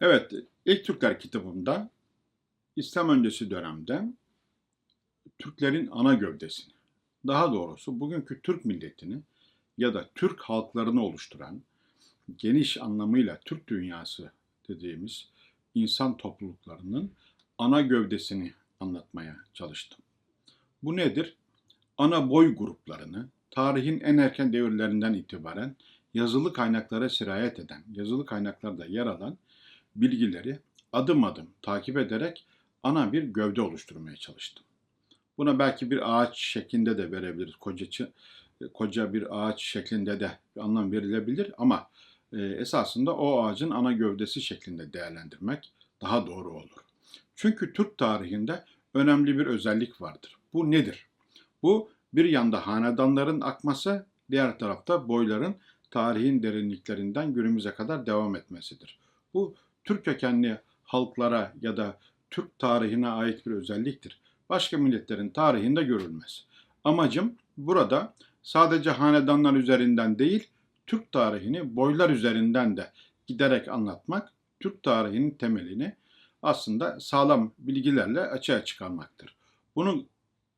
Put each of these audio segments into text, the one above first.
Evet, ilk Türkler kitabımda İslam öncesi dönemde Türklerin ana gövdesini, daha doğrusu bugünkü Türk milletini ya da Türk halklarını oluşturan geniş anlamıyla Türk dünyası dediğimiz insan topluluklarının ana gövdesini anlatmaya çalıştım. Bu nedir? Ana boy gruplarını tarihin en erken devirlerinden itibaren yazılı kaynaklara sirayet eden, yazılı kaynaklarda yer alan bilgileri adım adım takip ederek ana bir gövde oluşturmaya çalıştım. Buna belki bir ağaç şeklinde de verebiliriz. Koca, koca bir ağaç şeklinde de bir anlam verilebilir ama e, esasında o ağacın ana gövdesi şeklinde değerlendirmek daha doğru olur. Çünkü Türk tarihinde önemli bir özellik vardır. Bu nedir? Bu bir yanda hanedanların akması, diğer tarafta boyların tarihin derinliklerinden günümüze kadar devam etmesidir. Bu Türk kökenli halklara ya da Türk tarihine ait bir özelliktir. Başka milletlerin tarihinde görülmez. Amacım burada sadece hanedanlar üzerinden değil, Türk tarihini boylar üzerinden de giderek anlatmak, Türk tarihinin temelini aslında sağlam bilgilerle açığa çıkarmaktır. Bunu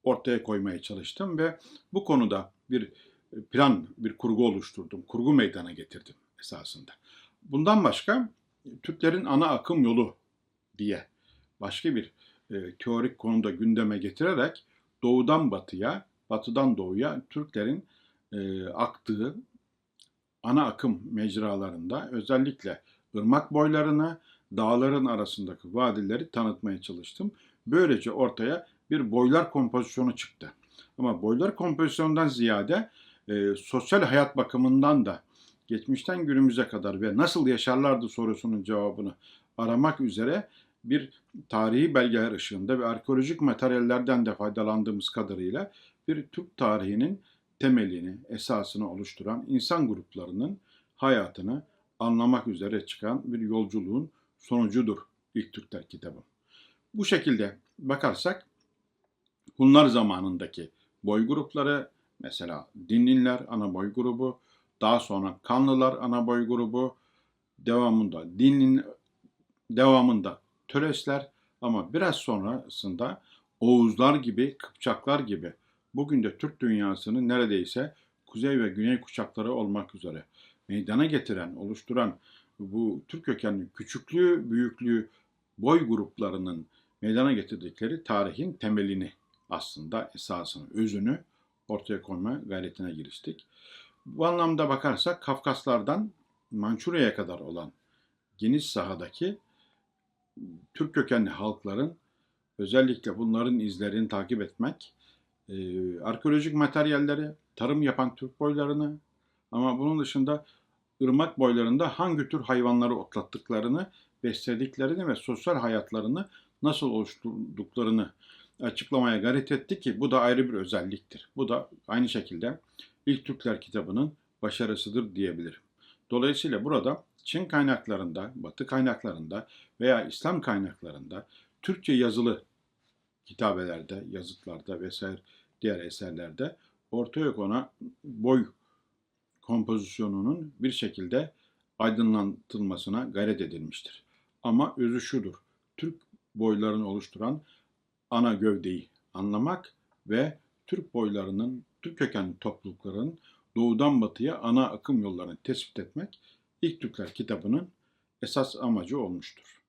ortaya koymaya çalıştım ve bu konuda bir plan, bir kurgu oluşturdum. Kurgu meydana getirdim esasında. Bundan başka Türklerin ana akım yolu diye başka bir e, teorik konuda gündeme getirerek doğudan batıya, batıdan doğuya Türklerin e, aktığı ana akım mecralarında özellikle ırmak boylarını, dağların arasındaki vadileri tanıtmaya çalıştım. Böylece ortaya bir boylar kompozisyonu çıktı. Ama boylar kompozisyondan ziyade e, sosyal hayat bakımından da geçmişten günümüze kadar ve nasıl yaşarlardı sorusunun cevabını aramak üzere bir tarihi belgeler ışığında ve arkeolojik materyallerden de faydalandığımız kadarıyla bir Türk tarihinin temelini, esasını oluşturan insan gruplarının hayatını anlamak üzere çıkan bir yolculuğun sonucudur ilk Türkler kitabı. Bu şekilde bakarsak Hunlar zamanındaki boy grupları mesela Dinlinler ana boy grubu, daha sonra Kanlılar ana boy grubu, devamında Dinlin devamında Töresler ama biraz sonrasında Oğuzlar gibi, Kıpçaklar gibi bugün de Türk dünyasının neredeyse kuzey ve güney kuşakları olmak üzere meydana getiren, oluşturan bu Türk kökenli küçüklüğü, büyüklüğü boy gruplarının meydana getirdikleri tarihin temelini aslında esasını, özünü ortaya koyma gayretine giriştik. Bu anlamda bakarsak Kafkaslardan Mançurya'ya kadar olan geniş sahadaki Türk kökenli halkların özellikle bunların izlerini takip etmek, e, arkeolojik materyalleri, tarım yapan Türk boylarını ama bunun dışında ırmak boylarında hangi tür hayvanları otlattıklarını, beslediklerini ve sosyal hayatlarını nasıl oluşturduklarını açıklamaya gayret etti ki bu da ayrı bir özelliktir. Bu da aynı şekilde İlk Türkler kitabının başarısıdır diyebilirim. Dolayısıyla burada Çin kaynaklarında, Batı kaynaklarında veya İslam kaynaklarında Türkçe yazılı kitabelerde, yazıtlarda vesaire diğer eserlerde ortaya konan boy kompozisyonunun bir şekilde aydınlatılmasına gayret edilmiştir. Ama özü şudur. Türk boylarını oluşturan ana gövdeyi anlamak ve Türk boylarının, Türk kökenli toplulukların doğudan batıya ana akım yollarını tespit etmek ilk Türkler kitabının esas amacı olmuştur.